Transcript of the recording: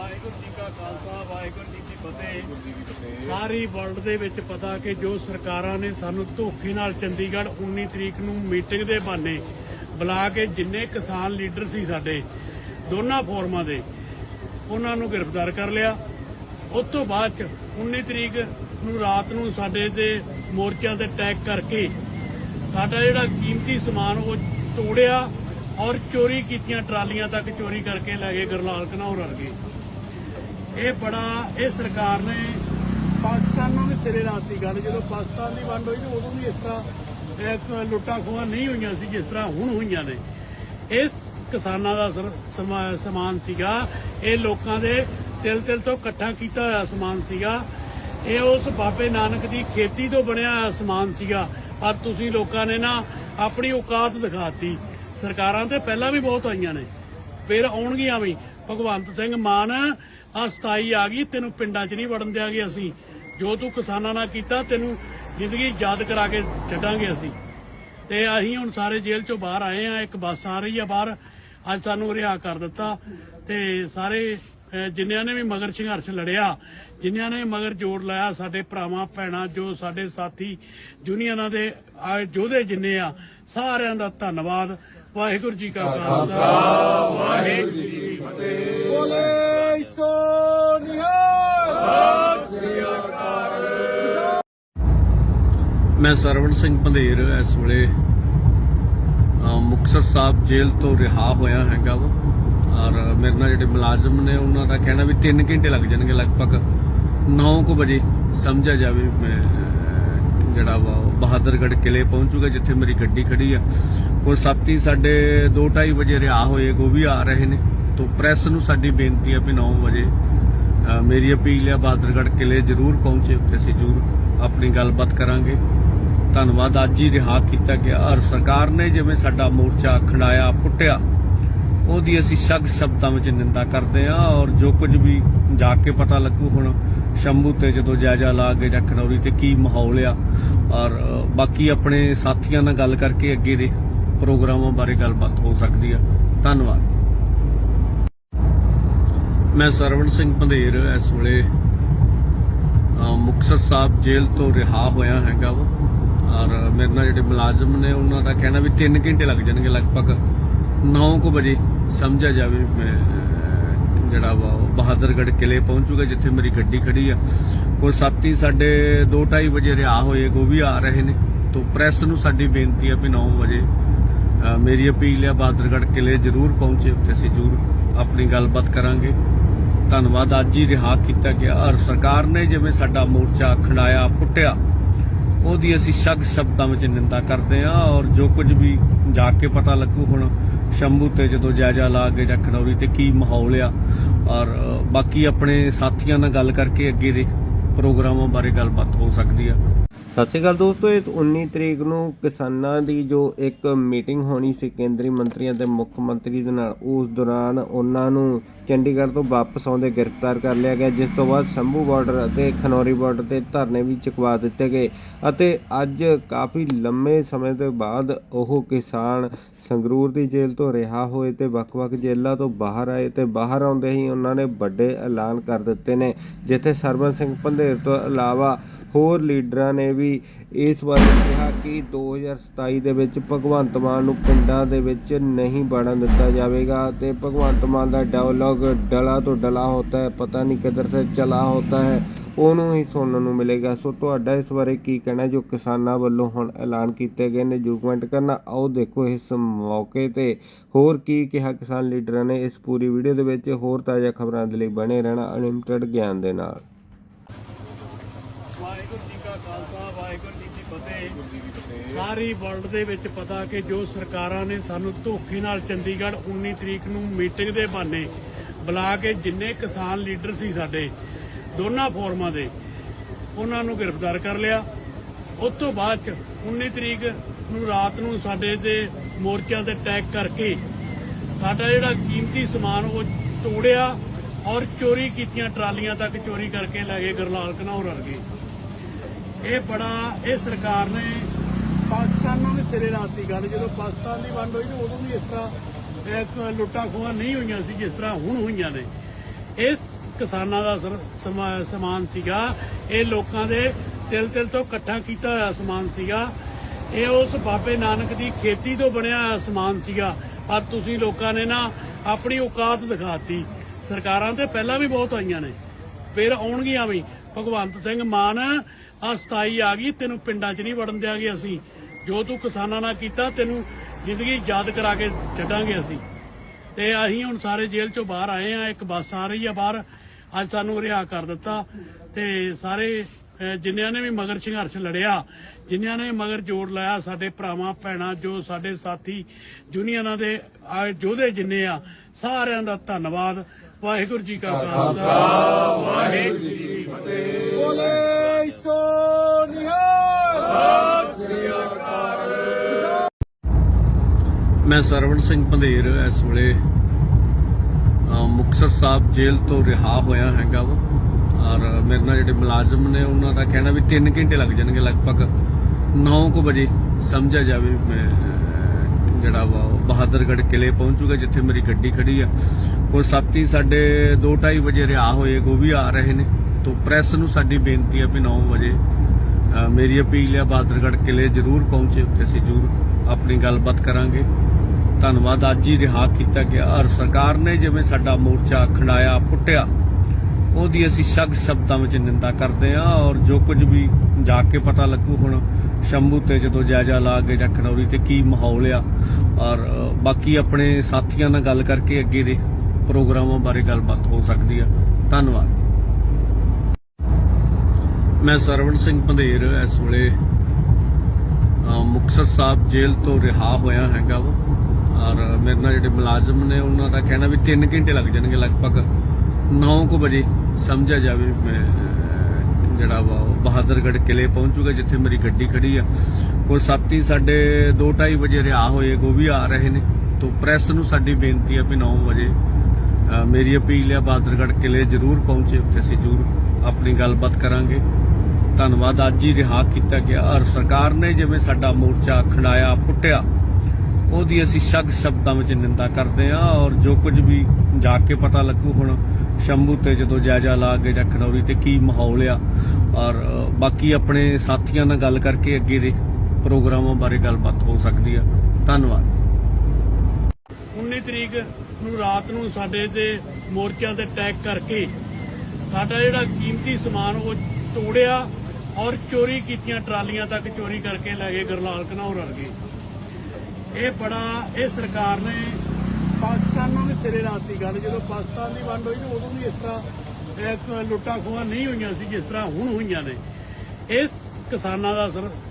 ਵਾਹਿਗੁਰੂ ਜੀ ਕਾ ਖਾਲਸਾ, ਵਾਹਿਗੁਰੂ ਜੀ ਕੀ ਫਤਿਹ। ਸਾਰੀ ਵਰਲਡ ਦੇ ਵਿੱਚ ਪਤਾ ਕਿ ਜੋ ਸਰਕਾਰਾਂ ਨੇ ਸਾਨੂੰ ਧੋਖੇ ਨਾਲ ਚੰਡੀਗੜ੍ਹ 19 ਤਰੀਕ ਨੂੰ ਮੀਟਿੰਗ ਦੇ ਬਹਾਨੇ ਬੁਲਾ ਕੇ ਜਿੰਨੇ ਕਿਸਾਨ ਲੀਡਰ ਸੀ ਸਾਡੇ, ਦੋਨਾਂ ਫੋਰਮਾਂ ਦੇ, ਉਹਨਾਂ ਨੂੰ ਗ੍ਰਿਫਤਾਰ ਕਰ ਲਿਆ। ਉਸ ਤੋਂ ਬਾਅਦ ਚ 19 ਤਰੀਕ ਨੂੰ ਰਾਤ ਨੂੰ ਸਾਡੇ ਤੇ ਮੋਰਚਿਆਂ ਤੇ ਅਟੈਕ ਕਰਕੇ ਸਾਡਾ ਜਿਹੜਾ ਕੀਮਤੀ ਸਮਾਨ ਉਹ ਤੋੜਿਆ ਔਰ ਚੋਰੀ ਕੀਤੀਆਂ ਟਰਾਲੀਆਂ ਤੱਕ ਚੋਰੀ ਕਰਕੇ ਲੈ ਗਏ, ਗਰਲਾਲ ਘਨੌਰ ਵਰਗੇ। ਇਹ ਬੜਾ, ਇਹ ਸਰਕਾਰ ਨੇ ਪਾਕਿਸਤਾਨ ਨੂੰ ਵੀ ਸਿਰੇ ਲਾਤੀ ਗੱਲ। ਜਦੋਂ ਪਾਕਿਸਤਾਨ ਦੀ ਵੰਡ ਹੋਈ ਤੇ ਉਦੋਂ ਵੀ ਇਸ ਤਰ੍ਹਾਂ ਲੁੱਟਾਂ ਖੋਹਾਂ ਨਹੀਂ ਹੋਈਆਂ ਸੀ ਜਿਸ ਤਰ੍ਹਾਂ ਹੁਣ ਹੋਈਆਂ ਨੇ। ਇਹ ਕਿਸਾਨਾਂ ਦਾ ਸਮਾਨ ਸੀਗਾ। ਇਹ ਲੋਕਾਂ ਦੇ ਤਿਲ ਤਿਲ ਤੋਂ ਇਕੱਠਾ ਕੀਤਾ ਹੋਇਆ ਸਮਾਨ ਸੀਗਾ। ਇਹ ਉਸ ਬਾਬੇ ਨਾਨਕ ਦੀ ਖੇਤੀ ਤੋਂ ਬਣਿਆ ਹੋਇਆ ਸਮਾਨ ਸੀਗਾ। ਪਰ ਤੁਸੀਂ ਲੋਕਾਂ ਨੇ ਨਾ ਆਪਣੀ ਔਕਾਤ ਦਿਖਾਤੀ। ਸਰਕਾਰਾਂ ਤੇ ਪਹਿਲਾਂ ਵੀ ਬਹੁਤ ਆਈਆਂ ਨੇ। ਫਿਰ ਆਉਣਗੀਆਂ ਵੀ। ਭਗਵੰਤ ਸਿੰਘ ਮਾਨ ਆ 27 ਆ ਗਈ ਤੈਨੂੰ ਪਿੰਡਾਂ 'ਚ ਨਹੀਂ ਵੜਨ ਦਿਆਂਗੇ ਅਸੀਂ। ਜੋ ਤੂੰ ਕਿਸਾਨਾਂ ਨਾਲ ਕੀਤਾ ਤੈਨੂੰ ਜ਼ਿੰਦਗੀ ਯਾਦ ਕਰਾ ਕੇ ਛੱਡਾਂਗੇ ਅਸੀਂ। ਤੇ ਅਸੀਂ ਹੁਣ ਸਾਰੇ ਜੇਲ੍ਹ ਚੋਂ ਬਾਹਰ ਆਏ ਆ ਇੱਕ ਬੱਸ ਆ ਰਹੀ ਆ ਬਾਹਰ। ਅੱਜ ਸਾਨੂੰ ਰਿਹਾ ਕਰ ਦਿੱਤਾ। ਤੇ ਸਾਰੇ ਜਿਨ੍ਹਾਂ ਨੇ ਵੀ ਮਗਰ ਸੰਘਰਸ਼ ਲੜਿਆ ਜਿਨ੍ਹਾਂ ਨੇ ਮਗਰ ਜੋੜ ਲਾਇਆ ਸਾਡੇ ਭਰਾਵਾਂ ਭੈਣਾਂ ਜੋ ਸਾਡੇ ਸਾਥੀ ਯੂਨੀਅਨਾਂ ਦੇ ਯੋਧੇ ਜਿੰਨੇ ਆ ਸਾਰਿਆਂ ਦਾ ਧੰਨਵਾਦ। ਵਾਹਿਗੁਰੂ ਜੀ ਕਾ ਖਾਲਸਾ। ਵਾਹਿਗੁਰੂ ਜੀ ਕੀ ਫਤਿਹ। ਮੈਂ ਸਰਵਣ ਸਿੰਘ ਪੰਧੇਰ ਇਸ ਵੇਲੇ ਅ, ਮੁਕਤਸਰ ਸਾਹਿਬ ਜੇਲ੍ਹ ਤੋਂ ਰਿਹਾ ਹੋਇਆ ਹੈਗਾ ਵਾ। ਔਰ ਮੇਰੇ ਨਾਲ ਜਿਹੜੇ ਮੁਲਾਜ਼ਮ ਨੇ ਉਹਨਾਂ ਦਾ ਕਹਿਣਾ ਵੀ 3 ਘੰਟੇ ਲੱਗ ਜਾਣਗੇ ਲਗਭਗ 9:00 ਵਜੇ ਸਮਝਿਆ ਜਾਵੇ ਮੈਂ ਜਿਹੜਾ ਵਾ ਉਹ ਬਹਾਦਰਗੜ੍ਹ ਕਿਲੇ ਪਹੁੰਚੂਗਾ ਜਿੱਥੇ ਮੇਰੀ ਗੱਡੀ ਖੜੀ ਆ। ਉਹ ਸਾਥੀ ਸਾਡੇ 2:30 ਵਜੇ ਰਿਹਾ ਹੋਏ ਉਹ ਵੀ ਆ ਰਹੇ ਨੇ। ਤੋਂ ਪ੍ਰੈਸ ਨੂੰ ਸਾਡੀ ਬੇਨਤੀ ਆ ਵੀ 9 ਵਜੇ ਮੇਰੀ ਅਪੀਲ ਆ ਬਹਾਦਰਗੜ੍ਹ ਕਿਲੇ ਜ਼ਰੂਰ ਪਹੁੰਚੇ ਉੱਥੇ ਅਸੀਂ ਜ਼ਰੂਰ ਆਪਣੀ ਗੱਲਬਾਤ ਕਰਾਂਗੇ। ਧੰਨਵਾਦ। ਅੱਜ ਹੀ ਰਿਹਾ ਕੀਤਾ ਗਿਆ। ਔਰ ਸਰਕਾਰ ਨੇ ਜਿਵੇਂ ਸਾਡਾ ਮੋਰਚਾ ਖੰਡਾਇਆ ਪੁੱਟਿਆ ਉਹਦੀ ਅਸੀਂ ਸ਼ਬਦ ਸ਼ਬਦਾਂ ਵਿੱਚ ਨਿੰਦਾ ਕਰਦੇ ਹਾਂ। ਔਰ ਜੋ ਕੁਝ ਵੀ ਜਾ ਕੇ ਪਤਾ ਲੱਗੂ ਹੁਣ ਸ਼ੰਭੂ ਤੇ ਜਦੋਂ ਜਾਇਜ਼ਾ ਲਾ ਕੇ ਜਾਂ ਖਨੌਰੀ ਤੇ ਕੀ ਮਾਹੌਲ ਆ। ਔਰ ਬਾਕੀ ਆਪਣੇ ਸਾਥੀਆਂ ਨਾਲ ਗੱਲ ਕਰਕੇ ਅੱਗੇ ਦੇ ਪ੍ਰੋਗਰਾਮਾਂ ਬਾਰੇ ਗੱਲਬਾਤ ਹੋ ਸਕਦੀ ਆ। ਧੰਨਵਾਦ। ਮੈਂ ਸਰਵਣ ਸਿੰਘ ਪੰਧੇਰ ਇਸ ਵੇਲੇ ਅ, ਮੁਕਤਸਰ ਸਾਹਿਬ ਜੇਲ੍ਹ ਤੋਂ ਰਿਹਾ ਹੋਇਆ ਹੈਗਾ ਵਾ। ਔਰ ਮੇਰੇ ਨਾਲ ਜਿਹੜੇ ਮੁਲਾਜ਼ਮ ਨੇ, ਉਹਨਾਂ ਦਾ ਕਹਿਣਾ ਵੀ 3 ਘੰਟੇ ਲੱਗ ਜਾਣਗੇ ਲਗਭਗ। 9:00 ਵਜੇ ਸਮਝਿਆ ਜਾਵੇ, ਮੈਂ ਜਿਹੜਾ ਵਾ ਉਹ ਬਹਾਦਰਗੜ੍ਹ ਕਿਲੇ ਪਹੁੰਚੂਗਾ ਜਿੱਥੇ ਮੇਰੀ ਗੱਡੀ ਖੜੀ ਆ। ਉਹ ਸਾਥੀ ਸਾਡੇ 2:30 ਵਜੇ ਰਿਹਾ ਹੋਏ, ਉਹ ਵੀ ਆ ਰਹੇ ਨੇ। ਤੋਂ ਪ੍ਰੈਸ ਨੂੰ ਸਾਡੀ ਬੇਨਤੀ ਆ ਵੀ 9 ਵਜੇ ਮੇਰੀ ਅਪੀਲ ਆ, ਬਹਾਦਰਗੜ੍ਹ ਕਿਲੇ ਜ਼ਰੂਰ ਪਹੁੰਚੇ, ਉੱਥੇ ਅਸੀਂ ਜ਼ਰੂਰ ਆਪਣੀ ਗੱਲਬਾਤ ਕਰਾਂਗੇ। ਧੰਨਵਾਦ, ਅੱਜ ਹੀ ਰਿਹਾ ਕੀਤਾ ਗਿਆ। ਔਰ ਸਰਕਾਰ ਨੇ ਜਿਵੇਂ ਸਾਡਾ ਮੋਰਚਾ ਖੰਡਾਇਆ, ਪੁੱਟਿਆ ਉਹਦੀ ਅਸੀਂ ਸ਼ਬਦ ਸ਼ਬਦਾਂ ਵਿੱਚ ਨਿੰਦਾ ਕਰਦੇ ਹਾਂ ਔਰ ਜੋ ਕੁਝ ਵੀ ਜਾ ਕੇ ਪਤਾ ਲੱਗੂ ਹੁਣ ਸ਼ੰਭੂ ਤੇ ਜਦੋਂ ਜਾਇਜ਼ਾ ਲਾ ਕੇ ਜਾਂ ਖਡੌਰੀ ਤੇ ਕੀ ਮਾਹੌਲ ਆ, ਔਰ ਬਾਕੀ ਆਪਣੇ ਸਾਥੀਆਂ ਨਾਲ ਗੱਲ ਕਰਕੇ ਅੱਗੇ ਦੇ ਪ੍ਰੋਗਰਾਮਾਂ ਬਾਰੇ ਗੱਲਬਾਤ ਹੋ ਸਕਦੀ ਆ। ਸਤਿ ਸ਼੍ਰੀ ਅਕਾਲ ਦੋਸਤੋ, ਇਸ 19 ਤਰੀਕ ਨੂੰ ਕਿਸਾਨਾਂ ਦੀ ਜੋ ਇੱਕ ਮੀਟਿੰਗ ਹੋਣੀ ਸੀ ਕੇਂਦਰੀ ਮੰਤਰੀਆਂ ਤੇ ਮੁੱਖ ਮੰਤਰੀ ਦੇ ਨਾਲ, ਉਸ ਦੌਰਾਨ ਉਹਨਾਂ ਨੂੰ ਚੰਡੀਗੜ੍ਹ ਤੋਂ ਵਾਪਸ ਆਉਂਦੇ ਗ੍ਰਿਫਤਾਰ ਕਰ ਲਿਆ ਗਿਆ, ਜਿਸ ਤੋਂ ਬਾਅਦ ਸੰਭੂ ਬਾਰਡਰ ਅਤੇ ਖਨੌਰੀ ਬਾਰਡਰ ਤੇ ਧਰਨੇ ਵੀ ਚੁਕਵਾ ਦਿੱਤੇ ਗਏ ਅਤੇ ਅੱਜ ਕਾਫੀ ਲੰਮੇ ਸਮੇਂ ਤੋਂ ਬਾਅਦ ਉਹ ਕਿਸਾਨ ਸੰਗਰੂਰ ਦੀ ਜੇਲ੍ਹ ਤੋਂ ਰਿਹਾ ਹੋਏ ਤੇ ਵੱਖ-ਵੱਖ ਜੇਲ੍ਹਾਂ ਤੋਂ ਬਾਹਰ ਆਏ ਤੇ ਬਾਹਰ ਆਉਂਦੇ ਹੀ ਉਹਨਾਂ ਨੇ ਵੱਡੇ ਐਲਾਨ ਕਰ ਦਿੱਤੇ ਨੇ, ਜਿੱਥੇ ਸਰਵਨ ਸਿੰਘ ਪੰਧੇਰ ਤੋਂ ਇਲਾਵਾ ਹੋਰ ਲੀਡਰਾਂ ਨੇ ਵੀ ਇਸ ਬਾਰੇ ਕਿਹਾ ਕਿ 2027 ਦੇ ਵਿੱਚ ਭਗਵੰਤ ਮਾਨ ਨੂੰ ਪਿੰਡਾਂ ਦੇ ਵਿੱਚ ਨਹੀਂ ਵੜਨ ਦਿੱਤਾ ਜਾਵੇਗਾ ਤੇ ਭਗਵੰਤ ਮਾਨ ਦਾ ਡਾਇਲੋਗ ਡਲਾ ਤੋਂ ਡਲਾ ਹੁੰਦਾ ਹੈ, ਪਤਾ ਨਹੀਂ ਕਿੱਧਰ ਸੇ ਚਲਾ ਹੁੰਦਾ ਹੈ, ਉਹਨੂੰ ਹੀ ਸੁਣਨ ਨੂੰ ਮਿਲੇਗਾ। ਸੋ ਤੁਹਾਡਾ ਇਸ ਬਾਰੇ ਕੀ ਕਹਿਣਾ ਜੋ ਕਿਸਾਨਾਂ ਵੱਲੋਂ ਹੁਣ ਐਲਾਨ ਕੀਤੇ ਗਏ ਨੇ, ਜੋ ਕਮੈਂਟ ਕਰਨਾ, ਆਓ ਦੇਖੋ ਇਸ ਮੌਕੇ ਤੇ। ਹੋਰ ਕੀ ਕਿਹਾ ਕਿਸਾਨ ਲੀਡਰਾਂ ਨੇ ਇਸ ਪੂਰੀ ਵੀਡੀਓ ਦੇ ਵਿੱਚ? ਹੋਰ ਤਾਜ਼ਾ ਖਬਰਾਂ ਦੇ ਲਈ ਬਣੇ ਰਹਿਣਾ ਅਨਲਿਮਟਿਡ ਗਿਆਨ ਦੇ ਨਾਲ। ਵਾਹਿਗੁਰੂ ਜੀ ਕਾ ਖਾਲਸਾ, ਵਾਹਿਗੁਰੂ ਜੀ ਕੀ ਫਤਿਹ। ਸਾਰੀ ਵਰਲਡ ਦੇ ਵਿੱਚ ਪਤਾ ਕਿ ਜੋ ਸਰਕਾਰਾਂ ਨੇ ਸਾਨੂੰ ਧੋਖੇ ਨਾਲ ਚੰਡੀਗੜ੍ਹ 19 ਤਰੀਕ ਨੂੰ ਮੀਟਿੰਗ ਦੇ ਬਹਾਨੇ ਬੁਲਾ ਕੇ ਜਿੰਨੇ ਕਿਸਾਨ ਲੀਡਰ ਸੀ ਸਾਡੇ, ਦੋਨਾਂ ਫੋਰਮਾਂ ਦੇ, ਉਹਨਾਂ ਨੂੰ ਗ੍ਰਿਫਤਾਰ ਕਰ ਲਿਆ। ਉਸ ਤੋਂ ਬਾਅਦ ਚ 19 ਤਰੀਕ ਨੂੰ ਰਾਤ ਨੂੰ ਸਾਡੇ ਤੇ ਮੋਰਚਿਆਂ ਤੇ ਅਟੈਕ ਕਰਕੇ ਸਾਡਾ ਜਿਹੜਾ ਕੀਮਤੀ ਸਮਾਨ ਉਹ ਤੋੜਿਆ ਔਰ ਚੋਰੀ ਕੀਤੀਆਂ ਟਰਾਲੀਆਂ ਤੱਕ ਚੋਰੀ ਕਰਕੇ ਲੈ ਗਏ, ਗਰਲਾਲ ਘਨੌਰ ਵਰਗੇ। ਇਹ ਬੜਾ, ਇਹ ਸਰਕਾਰ ਨੇ ਪਾਕਿਸਤਾਨ ਨੂੰ ਵੀ ਸਿਰੇ ਲਾਤੀ ਗੱਲ। ਜਦੋਂ ਪਾਕਿਸਤਾਨ ਦੀ ਵੰਡ ਹੋਈ ਤੇ ਉਦੋਂ ਵੀ ਇਸ ਤਰ੍ਹਾਂ ਇੱਕ ਲੁੱਟਾਂ ਖੋਹਾਂ ਨਹੀਂ ਹੋਈਆਂ ਸੀ ਜਿਸ ਤਰ੍ਹਾਂ ਹੁਣ ਹੋਈਆਂ ਨੇ। ਇਹ ਕਿਸਾਨਾਂ ਦਾ ਸਮਾਨ ਸੀਗਾ। ਇਹ ਲੋਕਾਂ ਦੇ ਤਿਲ ਤਿਲ ਤੋਂ ਇਕੱਠਾ ਕੀਤਾ ਹੋਇਆ ਸਮਾਨ ਸੀਗਾ। ਇਹ ਉਸ ਬਾਬੇ ਨਾਨਕ ਦੀ ਖੇਤੀ ਤੋਂ ਬਣਿਆ ਹੋਇਆ ਸਮਾਨ ਸੀਗਾ। ਪਰ ਤੁਸੀਂ ਲੋਕਾਂ ਨੇ ਨਾ ਆਪਣੀ ਔਕਾਤ ਦਿਖਾਤੀ। ਸਰਕਾਰਾਂ ਤੇ ਪਹਿਲਾਂ ਵੀ ਬਹੁਤ ਆਈਆਂ ਨੇ। ਫਿਰ ਆਉਣਗੀਆਂ ਵੀ। ਭਗਵੰਤ ਸਿੰਘ ਮਾਨ ਆ 27 ਆ ਗਈ ਤੈਨੂੰ ਪਿੰਡਾਂ 'ਚ ਨਹੀਂ ਵੜਨ ਦਿਆਂਗੇ ਅਸੀਂ। ਜੋ ਤੂੰ ਕਿਸਾਨਾਂ ਨਾਲ ਕੀਤਾ ਤੈਨੂੰ ਜ਼ਿੰਦਗੀ ਯਾਦ ਕਰਾ ਕੇ ਛੱਡਾਂਗੇ ਅਸੀਂ। ਤੇ ਅਸੀਂ ਹੁਣ ਸਾਰੇ ਜੇਲ੍ਹ ਚੋਂ ਬਾਹਰ ਆਏ ਆ ਇੱਕ ਬੱਸ ਆ ਰਹੀ ਆ ਬਾਹਰ। ਅੱਜ ਸਾਨੂੰ ਰਿਹਾ ਕਰ ਦਿੱਤਾ। ਤੇ ਸਾਰੇ ਜਿਨ੍ਹਾਂ ਨੇ ਵੀ ਮਗਰ ਸੰਘਰਸ਼ ਲੜਿਆ ਜਿਨ੍ਹਾਂ ਨੇ ਮਗਰ ਜੋੜ ਲਾਇਆ ਸਾਡੇ ਭਰਾਵਾਂ ਭੈਣਾਂ ਜੋ ਸਾਡੇ ਸਾਥੀ ਯੂਨੀਅਨਾਂ ਦੇ ਆ ਯੋਧੇ ਜਿੰਨੇ ਆ ਸਾਰਿਆਂ ਦਾ ਧੰਨਵਾਦ। ਵਾਹਿਗੁਰੂ ਜੀ ਕਾ ਖਾਲਸਾ। ਵਾਹਿਗੁਰੂ ਜੀ ਕੀ ਫਤਿਹ। ਮੈਂ ਸਰਵਣ ਸਿੰਘ ਪੰਧੇਰ ਇਸ ਵੇਲੇ ਅ, ਮੁਕਤਸਰ ਸਾਹਿਬ ਜੇਲ੍ਹ ਤੋਂ ਰਿਹਾ ਹੋਇਆ ਹੈਗਾ ਵਾ। ਔਰ ਮੇਰੇ ਨਾਲ ਜਿਹੜੇ ਮੁਲਾਜ਼ਮ ਨੇ ਉਹਨਾਂ ਦਾ ਕਹਿਣਾ ਵੀ 3 ਘੰਟੇ ਲੱਗ ਜਾਣਗੇ ਲਗਭਗ 9:00 ਵਜੇ ਸਮਝਿਆ ਜਾਵੇ ਮੈਂ ਜਿਹੜਾ ਵਾ ਉਹ ਬਹਾਦਰਗੜ੍ਹ ਕਿਲੇ ਪਹੁੰਚੂਗਾ ਜਿੱਥੇ ਮੇਰੀ ਗੱਡੀ ਖੜੀ ਆ। ਉਹ ਸਾਥੀ ਸਾਡੇ 2:30 ਵਜੇ ਰਿਹਾ ਹੋਏ ਉਹ ਵੀ ਆ ਰਹੇ ਨੇ। ਤੋਂ ਪ੍ਰੈਸ ਨੂੰ ਸਾਡੀ ਬੇਨਤੀ ਆ ਵੀ 9 ਵਜੇ ਮੇਰੀ ਅਪੀਲ ਆ ਬਹਾਦਰਗੜ੍ਹ ਕਿਲੇ ਜ਼ਰੂਰ ਪਹੁੰਚੇ ਉੱਥੇ ਅਸੀਂ ਜ਼ਰੂਰ ਆਪਣੀ ਗੱਲਬਾਤ ਕਰਾਂਗੇ। ਧੰਨਵਾਦ। ਅੱਜ ਹੀ ਰਿਹਾ ਕੀਤਾ ਗਿਆ। ਔਰ ਸਰਕਾਰ ਨੇ ਜਿਵੇਂ ਸਾਡਾ ਮੋਰਚਾ ਖੰਡਾਇਆ ਪੁੱਟਿਆ ਉਹਦੀ ਅਸੀਂ ਸ਼ਗ ਸ਼ਬਦਾਂ ਵਿੱਚ ਨਿੰਦਾ ਕਰਦੇ ਹਾਂ। ਔਰ ਜੋ ਕੁਝ ਵੀ ਜਾ ਕੇ ਪਤਾ ਲੱਗੂ ਹੁਣ ਸ਼ੰਭੂ ਤੇ ਜਦੋਂ ਜਾਇਜ਼ਾ ਲਾ ਕੇ ਜਾਂ ਖਨੌਰੀ ਤੇ ਕੀ ਮਾਹੌਲ ਆ। ਔਰ ਬਾਕੀ ਆਪਣੇ ਸਾਥੀਆਂ ਨਾਲ ਗੱਲ ਕਰਕੇ ਅੱਗੇ ਦੇ ਪ੍ਰੋਗਰਾਮਾਂ ਬਾਰੇ ਗੱਲਬਾਤ ਹੋ ਸਕਦੀ ਆ। ਧੰਨਵਾਦ। ਮੈਂ ਸਰਵਣ ਸਿੰਘ ਪੰਧੇਰ ਇਸ ਵੇਲੇ ਅ, ਮੁਕਤਸਰ ਸਾਹਿਬ ਜੇਲ੍ਹ ਤੋਂ ਰਿਹਾ ਹੋਇਆ ਹੈਗਾ ਵਾ। ਔਰ ਮੇਰੇ ਨਾਲ ਜਿਹੜੇ ਮੁਲਾਜ਼ਮ ਨੇ, ਉਹਨਾਂ ਦਾ ਕਹਿਣਾ ਵੀ 3 ਘੰਟੇ ਲੱਗ ਜਾਣਗੇ ਲਗਭਗ। 9:00 ਵਜੇ ਸਮਝਿਆ ਜਾਵੇ ਮੈਂ ਜਿਹੜਾ ਵਾ ਉਹ ਬਹਾਦਰਗੜ੍ਹ ਕਿਲੇ ਪਹੁੰਚੂਗਾ ਜਿੱਥੇ ਮੇਰੀ ਗੱਡੀ ਖੜੀ ਆ। ਉਹ ਸਾਥੀ ਸਾਡੇ 2:30 ਵਜੇ ਰਿਹਾ ਹੋਏ ਉਹ ਵੀ ਆ ਰਹੇ ਨੇ। ਤੋਂ ਪ੍ਰੈਸ ਨੂੰ ਸਾਡੀ ਬੇਨਤੀ ਆ ਵੀ 9 ਵਜੇ ਮੇਰੀ ਅਪੀਲ ਆ, ਬਹਾਦਰਗੜ੍ਹ ਕਿਲੇ ਜ਼ਰੂਰ ਪਹੁੰਚੇ, ਉੱਥੇ ਅਸੀਂ ਜ਼ਰੂਰ ਆਪਣੀ ਗੱਲਬਾਤ ਕਰਾਂਗੇ। ਧੰਨਵਾਦ, ਅੱਜ ਹੀ ਰਿਹਾ ਕੀਤਾ ਗਿਆ। ਔਰ ਸਰਕਾਰ ਨੇ ਜਿਵੇਂ ਸਾਡਾ ਮੋਰਚਾ ਖੰਡਾਇਆ, ਪੁੱਟਿਆ ਉਹਦੀ ਅਸੀਂ ਸ਼ੱਕ ਸ਼ਬਦਾਂ ਵਿੱਚ ਨਿੰਦਾ ਕਰਦੇ ਹਾਂ ਔਰ ਜੋ ਕੁਝ ਵੀ ਜਾ ਕੇ ਪਤਾ ਲੱਗੂ ਹੁਣ ਸ਼ੰਭੂ ਤੇ ਜਦੋਂ ਜਾਇਜ਼ਾ ਲਾ ਕੇ ਜਾਂ ਤੇ ਕੀ ਮਾਹੌਲ ਆ ਔਰ ਬਾਕੀ ਆਪਣੇ ਸਾਥੀਆਂ ਨਾਲ ਗੱਲ ਕਰਕੇ ਅੱਗੇ ਦੇ ਪ੍ਰੋਗਰਾਮਾਂ ਬਾਰੇ ਗੱਲਬਾਤ ਹੋ ਸਕਦੀ ਆ। ਧੰਨਵਾਦ। 19 ਤਰੀਕ ਨੂੰ ਰਾਤ ਨੂੰ ਸਾਡੇ ਤੇ ਮੋਰਚਿਆਂ ਤੇ ਅਟੈਕ ਕਰਕੇ ਸਾਡਾ ਜਿਹੜਾ ਕੀਮਤੀ ਸਮਾਨ ਉਹ ਤੋੜਿਆ ਔਰ ਚੋਰੀ ਕੀਤੀਆਂ ਟਰਾਲੀਆਂ ਤੱਕ ਚੋਰੀ ਕਰਕੇ ਲੈ ਗਏ, ਗਰਲਾਲ ਘਨੌਰ ਵਰਗੇ। ਇਹ ਬੜਾ, ਇਹ ਸਰਕਾਰ ਨੇ ਪਾਕਿਸਤਾਨ ਨੂੰ ਵੀ ਸਿਰੇ ਲਾਤੀ ਗੱਲ। ਜਦੋਂ ਪਾਕਿਸਤਾਨ ਦੀ ਵੰਡ ਹੋਈ ਨਾ ਉਦੋਂ ਵੀ ਇਸ ਤਰ੍ਹਾਂ ਲੁੱਟਾਂ ਖੋਹਾਂ ਨਹੀਂ ਹੋਈਆਂ ਸੀ ਜਿਸ ਤਰ੍ਹਾਂ ਹੁਣ ਹੋਈਆਂ ਨੇ। ਇਹ ਕਿਸਾਨਾਂ ਦਾ ਸਰ-